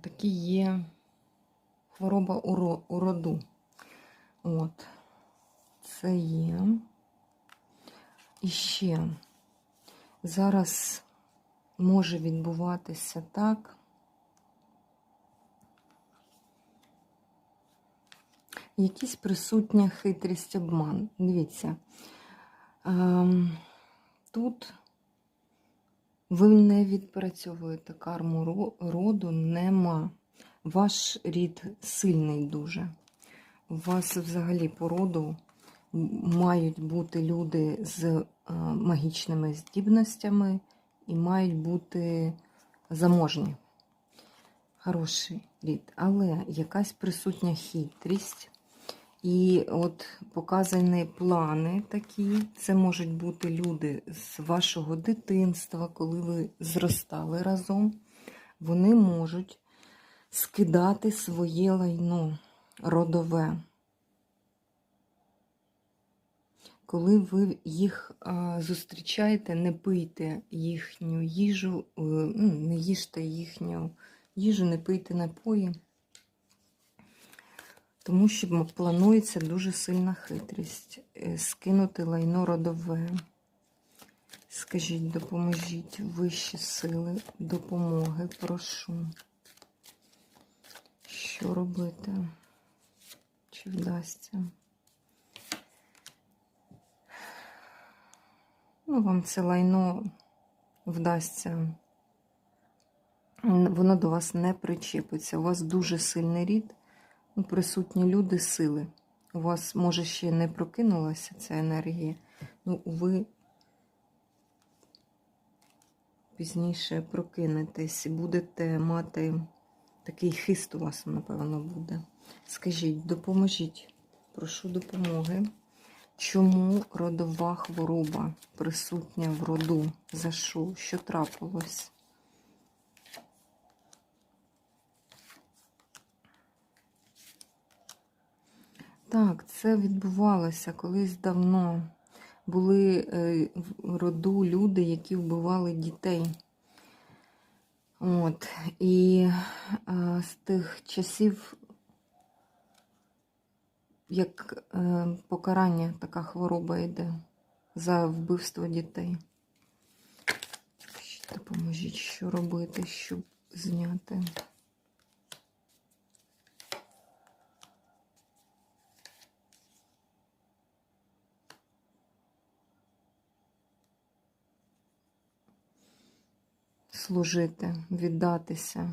такі є хвороба у роду. От. Це є. І ще зараз може відбуватися так. Якісь присутня хитрість обман. Дивіться. Ем, тут ви не відпрацьовуєте карму роду, нема. Ваш рід сильний дуже. У вас взагалі по роду мають бути люди з е, магічними здібностями і мають бути заможні. Хороший рід. Але якась присутня хитрість. І от показані плани такі. Це можуть бути люди з вашого дитинства, коли ви зростали разом. Вони можуть скидати своє лайно родове. Коли ви їх зустрічаєте, не пийте їхню їжу, е, ну, не їжте їхню їжу, не пийте напої. Тому що планується дуже сильна хитрість. Е, Скинути лайно родове. Скажіть, допоможіть вищі сили допомоги, прошу. Що робити? Чи вдасться? Ну, вам це лайно вдасться. Воно до вас не причепиться. У вас дуже сильний рід. Присутні люди сили. У вас, може, ще не прокинулася ця енергія. Ну, ви пізніше прокинетесь і будете мати такий хист у вас, напевно, буде. Скажіть, допоможіть, прошу допомоги. Чому родова хвороба присутня в роду? За що? Що трапилось? Так, це відбувалося колись давно. Були е, в роду люди, які вбивали дітей. От. І е, з тих часів, як е, покарання, така хвороба йде за вбивство дітей. Допоможіть, що робити, щоб зняти. Служити, віддатися.